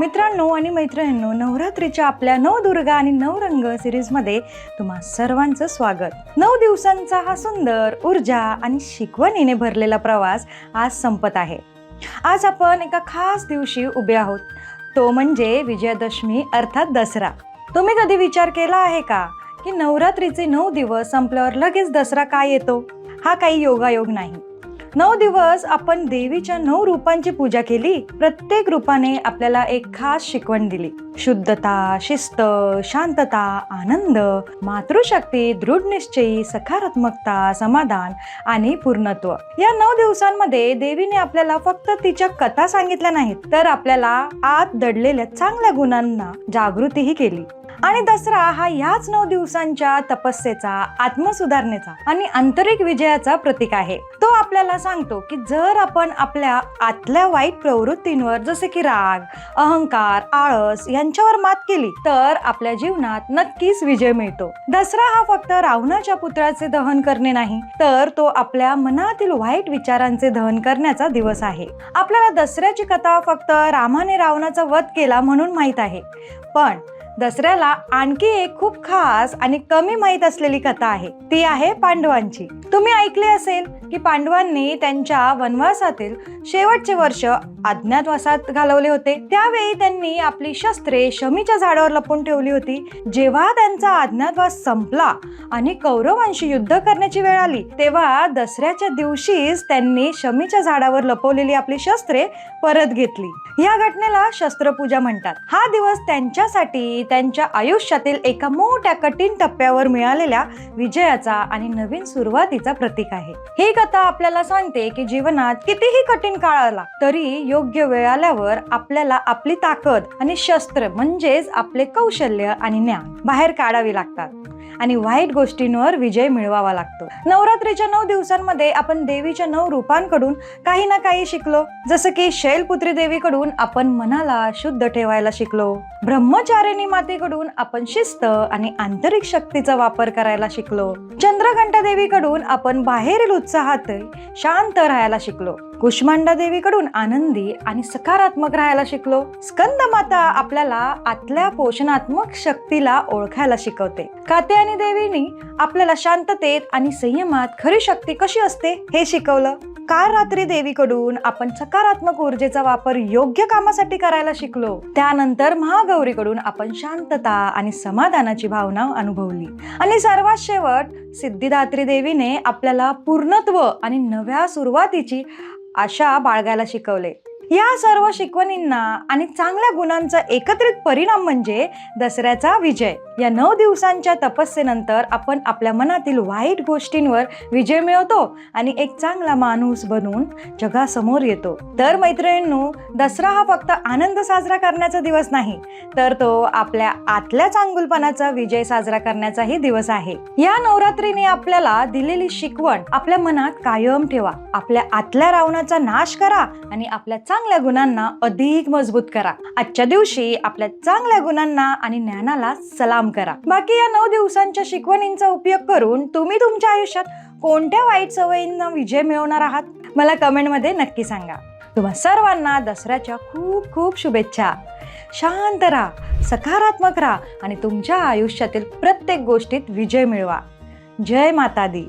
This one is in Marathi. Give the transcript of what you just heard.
मित्रांनो आणि मैत्रिणींनो नवरात्रीच्या आपल्या नवदुर्गा आणि नवरंग सिरीजमध्ये तुम्हा सर्वांचं स्वागत. नऊ दिवसांचा हा सुंदर ऊर्जा आणि शिकवणीने भरलेला प्रवास आज संपत आहे. आज आपण एका खास दिवशी उभे आहोत. तो म्हणजे विजयादशमी अर्थात दसरा. तुम्ही कधी विचार केला आहे का की नवरात्रीचे नऊ दिवस संपल्यावर लगेच दसरा काय येतो? हा काही योगायोग नाही. नऊ दिवस आपण देवीच्या नऊ रूपांची पूजा केली. प्रत्येक रूपाने आपल्याला एक खास शिकवण दिली. शुद्धता शिस्त शांतता आनंद मातृशक्ती दृढ निश्चयी सकारात्मकता समाधान आणि पूर्णत्व. या नऊ दिवसांमध्ये देवीने आपल्याला फक्त तिच्या कथा सांगितल्या नाहीत तर आपल्याला आत दडलेल्या चांगल्या गुणांना जागृतीही केली. आणि दसरा हा याच नऊ दिवसांच्या तपस्येचा आत्मसुधारणेचा आणि आंतरिक विजयाचा प्रतीक आहे. तो आपल्याला सांगतो की जर आपण आपल्या आतल्या वाईट प्रवृत्तींवर जसे की राग अहंकार आळस यांच्यावर मात केली तर आपल्या जीवनात नक्कीच विजय मिळतो. दसरा हा फक्त रावणाच्या पुत्राचे दहन करणे नाही तर तो आपल्या मनातील वाईट विचारांचे दहन करण्याचा दिवस आहे. आपल्याला दसऱ्याची कथा फक्त रामाने रावणाचा वध केला म्हणून माहीत आहे. पण दसऱ्याला आणखी एक खूप खास आणि कमी माहीत असलेली कथा आहे. ती आहे पांडवांची. तुम्ही ऐकले असेल की पांडवांनी त्यांच्या वनवासातील शेवटचे वर्ष अज्ञातवासात घालवले होते. त्यावेळी त्यांनी आपली शस्त्रे शमीच्या झाडावर लपून ठेवली होती. जेव्हा त्यांचा अज्ञातवास संपला आणि कौरवांशी युद्ध करण्याची वेळ आली तेव्हा दसऱ्याच्या दिवशीच त्यांनी शमीच्या झाडावर लपवलेली आपली शस्त्रे परत घेतली. या घटनेला शस्त्रपूजा म्हणतात. हा दिवस त्यांच्यासाठी त्यांच्या आयुष्यातील एका मोठ्या कठीण टप्प्यावर मिळालेल्या विजयाचा आणि नवीन सुरुवातीचा प्रतीक आहे. ही कथा आपल्याला सांगते की जीवनात कितीही कठीण काळ आला तरी योग्य वेळ आल्यावर आपल्याला आपली ताकद आणि शस्त्र म्हणजेच आपले कौशल्य आणि ज्ञान बाहेर काढावी लागतात. आणि वाईट गोष्टींवर विजय मिळवावा लागतो. नवरात्रीच्या नऊ दिवसांमध्ये आपण देवीच्या नऊ रूपांकडून काही ना काही शिकलो. जसं की शैलपुत्री देवीकडून आपण मनाला शुद्ध ठेवायला शिकलो. ब्रह्मचारिणी मातेकडून आपण शिस्त आणि आंतरिक शक्तीचा वापर करायला शिकलो. चंद्रघंटा देवीकडून आपण बाहेरील उत्साहात शांत राहायला शिकलो. कुष्मांडा देवीकडून आनंदी आणि सकारात्मक राहायला शिकलो. स्कंद माता आपल्याला आतल्या पोषणात्मक शक्तीला ओळखायला शिकवते. कात्यायनी देवीनी आपल्याला शांततेत आणि संयमात खरी शक्ती कशी असते हे शिकवलं. काल रात्री देवीकडून आपण सकारात्मक ऊर्जेचा वापर योग्य कामासाठी करायला शिकलो. त्यानंतर महागौरीकडून आपण शांतता आणि समाधानाची भावना अनुभवली. आणि सर्वात शेवट सिद्धिदात्री देवीने आपल्याला पूर्णत्व आणि नव्या सुरुवातीची आशा बाळगायला शिकवले. या सर्व शिकवणींना आणि चांगल्या गुणांचा एकत्रित परिणाम म्हणजे दसऱ्याचा विजय. या नऊ दिवसांच्या तपस्येनंतर आपण आपल्या मनातील वाईट गोष्टींवर विजय मिळवतो आणि एक चांगला माणूस बनून जगासमोर येतो. तर मैत्रिणींनो दसरा हा फक्त आनंद साजरा करण्याचा दिवस नाही तर तो आपल्या आतल्या चांगुलपणाचा विजय साजरा करण्याचाही दिवस आहे. या नवरात्रीने आपल्याला दिलेली शिकवण आपल्या मनात कायम ठेवा आपल्या आतल्या रावणाचा नाश करा आणि आपल्या चांगल्या गुणांना अधिक मजबूत करा. आजच्या दिवशी आपल्या चांगल्या गुणांना आणि ज्ञानाला सलाम करा. बाकी या नऊ दिवसांच्या शिकवणींचा उपयोग करून तुम्ही तुमच्या आयुष्यात कोणत्या वाईट सवयींना विजय मिळवणार आहात? मला कमेंटमध्ये नक्की सांगा. तुम्हा सर्वांना दसऱ्याच्या खूप खूप शुभेच्छा. शांत राहा सकारात्मक राहा आणि तुमच्या आयुष्यातील प्रत्येक गोष्टीत विजय मिळवा. जय माता दी